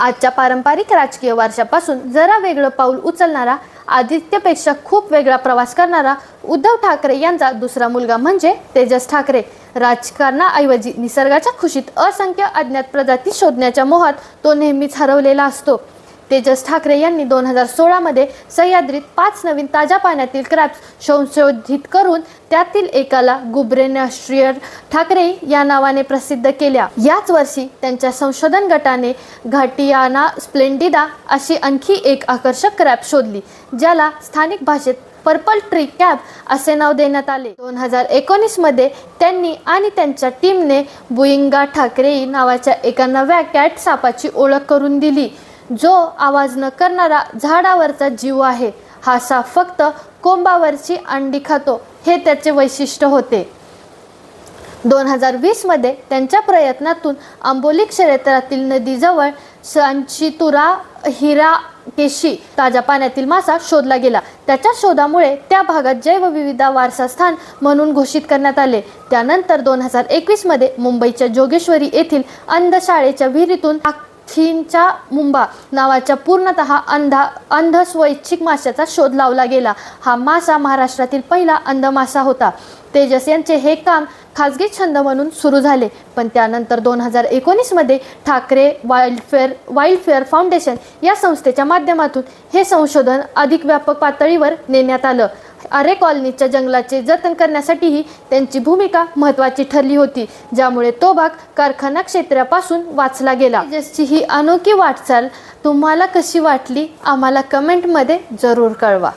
आजच्या पारंपरिक राजकीय वारशापासून जरा वेगळं पाऊल उचलणारा आदित्यपेक्षा खूप वेगळा प्रवास करणारा उद्धव ठाकरे यांचा दुसरा मुलगा म्हणजे तेजस ठाकरे. राजकारणाऐवजी निसर्गाच्या खुशीत असंख्य अज्ञात प्रजाती शोधण्याच्या मोहात तो नेहमीच हरवलेला असतो. तेजस ठाकरे यांनी दोन हजार सोळामध्ये सह्याद्रीत पाच नवीन ताज्या पाण्यातील क्रॅप्स संशोधित करून त्यातील एकाला गुब्रेनास्ट्रियर ठाकरे या नावाने प्रसिद्ध केल्या. याच वर्षी त्यांच्या संशोधन गटाने घाटियाना स्प्लेंडिदा अशी आणखी एक आकर्षक क्रॅप शोधली ज्याला स्थानिक भाषेत पर्पल ट्री कॅप असे नाव देण्यात आले. दोन हजार एकोणीसमध्ये त्यांनी आणि त्यांच्या टीमने बुईंगा ठाकरे नावाच्या एका नव्या कॅट सापाची ओळख करून दिली. जो आवाज न करणारा झाडावरचा जीव आहे हा साप फक्त कोंबावरची अंडी खातो हे त्याचे वैशिष्ट्य होते. दोन हजार वीसमध्ये त्यांच्या प्रयत्नातून आंबोली क्षेत्रातील नदीजवळ सांचितुरा हिरा केशी ताज्या पाण्यातील मासा शोधला गेला. त्याच्या शोधामुळे त्या भागात जैवविविधा वारसा स्थान म्हणून घोषित करण्यात आले. त्यानंतर दोन हजार एकवीसमध्ये मुंबईच्या जोगेश्वरी येथील अंधशाळेच्या विहिरीतून खींचा मुंबा नावाच्या पूर्णतः अंधा अंध स्वैच्छिक माशाचा शोध लावला गेला. हा मासा महाराष्ट्रातील पहिला अंध मासा होता. तेजस यांचे हे काम खाजगी छंद म्हणून सुरू झाले. पण त्यानंतर दोन हजार एकोणीसमध्ये ठाकरे वाईल्डफेअर वाईल्डफेअर फाउंडेशन या संस्थेच्या माध्यमातून हे संशोधन अधिक व्यापक पातळीवर नेण्यात आलं. अरे कॉलनीच्या जंगलाचे जतन करण्यासाठीही त्यांची भूमिका महत्त्वाची ठरली होती ज्यामुळे तो भाग कारखाना क्षेत्रापासून वाचला गेला. जसची ही अनोखी वाटचाल तुम्हाला कशी वाटली आम्हाला कमेंटमध्ये जरूर कळवा.